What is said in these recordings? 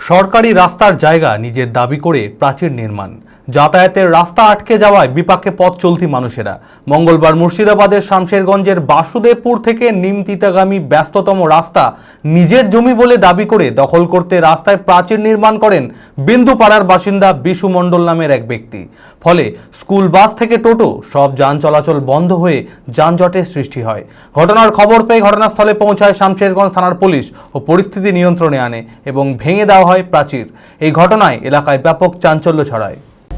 সরকারি রাস্তার জায়গা নিজের দাবি করে প্রাচীর নির্মাণ। যাতায়াতের রাস্তা আটকে যাওয়ায় বিপাকে পথ চলতি মানুষেরা। মঙ্গলবার মুর্শিদাবাদের শামশেরগঞ্জের বাসুদেবপুর থেকে নিমতিতাগামী ব্যস্ততম রাস্তা নিজের জমি বলে দাবি করে দখল করতে রাস্তায় প্রাচীর নির্মাণ করেন বিন্দুপাড়ার বাসিন্দা বিশু মণ্ডল নামের এক ব্যক্তি। ফলে স্কুল, বাস থেকে টোটো সব যান চলাচল বন্ধ হয়ে যানজটের সৃষ্টি হয়। ঘটনার খবর পেয়ে ঘটনাস্থলে পৌঁছায় শামশেরগঞ্জ থানার পুলিশ ও পরিস্থিতি নিয়ন্ত্রণে আনে এবং ভেঙে দেওয়া হয় প্রাচীর। এই ঘটনায় এলাকায় ব্যাপক চাঞ্চল্য ছড়ায়।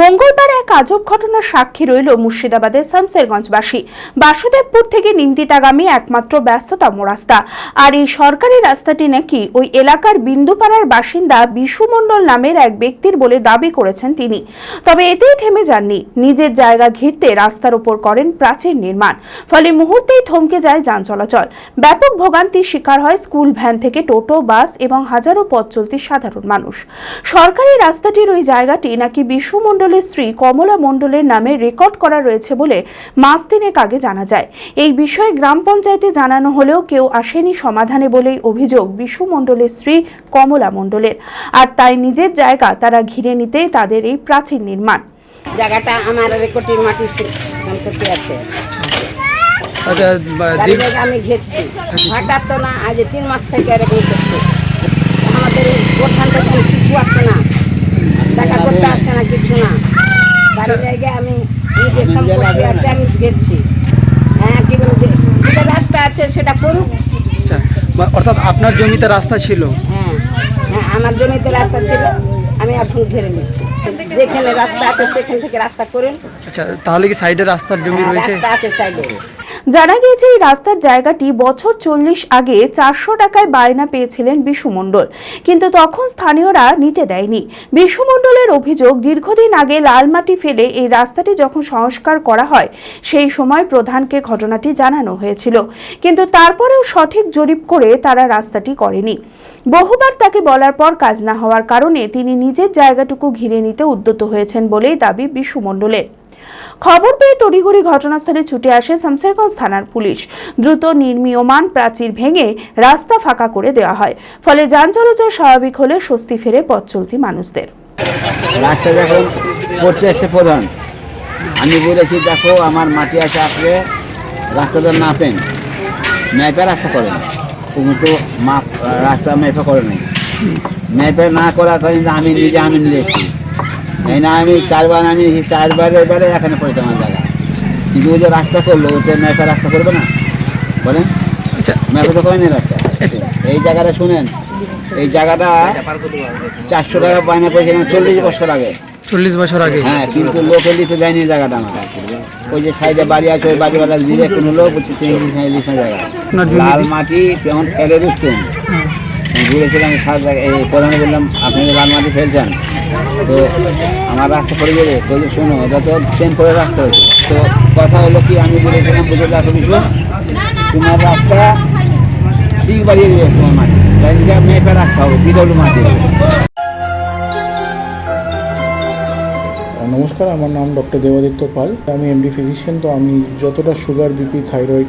মঙ্গলবার এক আজব ঘটনার সাক্ষী রইল মুর্শিদাবাদের শামসেরগঞ্জবাসী। বাসুদেবপুর থেকে নিমতিতাগামী একমাত্র ব্যস্ততম রাস্তা। আর এই সরকারি রাস্তাটি নাকি ওই এলাকার বিন্দুপাড়ার বাসিন্দা বিশু মণ্ডল নামের এক ব্যক্তির বলে দাবি করেছেন তিনি। তবে এতেই থেমে যাননি। নিজের জায়গা ঘিরতে রাস্তার ওপর করেন প্রাচীর নির্মাণ। ফলে মুহূর্তেই থমকে যায় যান চলাচল। ব্যাপক ভোগান্তির শিকার হয় স্কুল ভ্যান থেকে টোটো, বাস এবং হাজারো পথ চলতি সাধারণ মানুষ। সরকারি রাস্তাটির ওই জায়গাটি নাকি বিশু মণ্ডলের স্ত্রী কমলা মণ্ডলের নামে রেকর্ড করা রয়েছে বলে মাস তিনেক আগে জানা যায়। এই বিষয়ে গ্রাম পঞ্চায়েতে জানানো হলেও কেউ আসেনি সমাধানে বলেই অভিযোগ বিশু মণ্ডলের স্ত্রী কমলা মণ্ডলের। আর তাই নিজের জায়গা তারা ঘিরে নিতে তাদের এই প্রাচীর নির্মাণ। জায়গাটা আমার রেকর্ডিং মাটির সম্পত্তি আছে। আচ্ছা বা- তার দীর্ঘ- আমি ঘেরছি। হঠাৎ তো না আজ তিন মাস থেকে এরকম করছে। আমাদের কিছু আসছে না। দেখা করতে আসছে না কিছু না। জায়গায় আমি নিজের সম্পত্তি আছে আমি গেছি। হ্যাঁ কি যেটা রাস্তা আছে সেটা করুক। আচ্ছা অর্থাৎ আপনার জমিতে রাস্তা ছিল? হ্যাঁ হ্যাঁ আমার জমিতে রাস্তা ছিল আমি এখন ঘেরে নিচ্ছি। যেখানে রাস্তা আছে সেখান থেকে রাস্তা করুন। আচ্ছা তাহলে কি সাইডে রাস্তার জমি হ্যাঁ, রয়েছে? রাস্তা আছে সাইডে। জানা গিয়েছে, এই রাস্তার জায়গাটি বছর চল্লিশ আগে চারশো টাকায় বায়না পেয়েছিলেন বিশু মণ্ডল। কিন্তু তখন স্থানীয়রা নিতে দেয়নি। বিশু মণ্ডলের অভিযোগ, দীর্ঘদিন আগে লাল মাটি ফেলে এই রাস্তাটি যখন সংস্কার করা হয়, সেই সময় প্রধানকে ঘটনাটি জানানো হয়েছিল। কিন্তু তারপরেও সঠিক জরিপ করে তারা রাস্তাটি করেনি। বহুবার তাকে বলার পর কাজ না হওয়ার কারণে তিনি নিজের জায়গাটুকু ঘিরে নিতে উদ্যত হয়েছেন বলেই দাবি বিশু মণ্ডলের। খবর পেয়ে তড়িঘড়ি ঘটনাস্থলে ছুটে আসে শামসেরগঞ্জ থানার পুলিশ। দ্রুত নির্মীয়মান প্রাচীর ভেঙে রাস্তা ফাঁকা করে দেওয়া হয়। ফলে যান চলাচল স্বাভাবিক হলে স্বস্তি ফেরে পথ চলতি মানুষদের। প্রধান। আমি বলেছি, দেখো, আমার মাটি আছে আসলে রাস্তাটা নাপেন। ম্যাপে রাস্তা করেন। তুমি তো মাপ, রাস্তা ম্যাপে করে নাই। ম্যাপে না করার কারণে আমি নিজে আমি নিয়েছি। এই না আমি চারবার আমি চারবার এবারে এখানে পড়েছে আমার জায়গা কিন্তু ওই যে রাস্তা করল ওতে ম্যাপে রাস্তা করবে না? বলেন। আচ্ছা ম্যাপে তো করেনি রাস্তা? এই জায়গাটা শুনেন এই জায়গাটা চারশো টাকা বায়না করেছিলাম চল্লিশ বছর আগে। চল্লিশ বছর আগে? হ্যাঁ কিন্তু লোকে দিতে দেয়নি জায়গাটা আমার। ওই যে সাইডে বাড়ি আছে ওই বাড়িওয়ালা দিলে কোনো লোক লিখে জায়গা। লাল মাটি যেমন ফেলে দিচ্ছেন ঘুরেছিলাম সার জায়গায় এই প্রধানে বললাম আপনি তো লাল মাটি ফেলছেন। তো আমার রাস্তা পড়ে যাবে বলছে শোনো এটা তো চেন করে রাখতে হয়েছে তো কথা হলো কি, আমি বলেছিলাম বুঝে দেখো বিষয় তোমার রাস্তা ঠিক বাড়িয়ে দেবে তোমার মাটি। তাই মেপে রাখতে হবে বিদল মাটি। নমস্কার, আমার নাম ডক্টর দেবাদিত্য পাল। আমি এমডি ফিজিশিয়ান তো আমি যতটা সুগার বিপি থাইরয়েড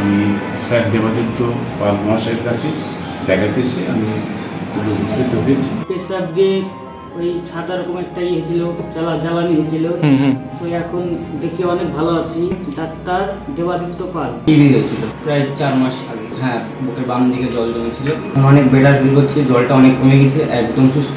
আমি স্যার দেবাদিত্য পাল মহাশয়ের কাছে দেখাতেছি আমি খুবই উপকৃত হয়েছি। পেশাব দিয়ে ওই সাদা রকম একটা ইয়ে ছিল জ্বালা জ্বালানি হয়েছিল। তো এখন দেখি অনেক ভালো আছি। ডাক্তার দেবাদিত্য পাল। টিভি হয়েছিল প্রায় চার মাস আগে। হ্যাঁ বুকের বাম দিকে জল জমেছিল। অনেক বেটার ফিল করছি জলটা অনেক কমে গেছে একদম সুস্থ।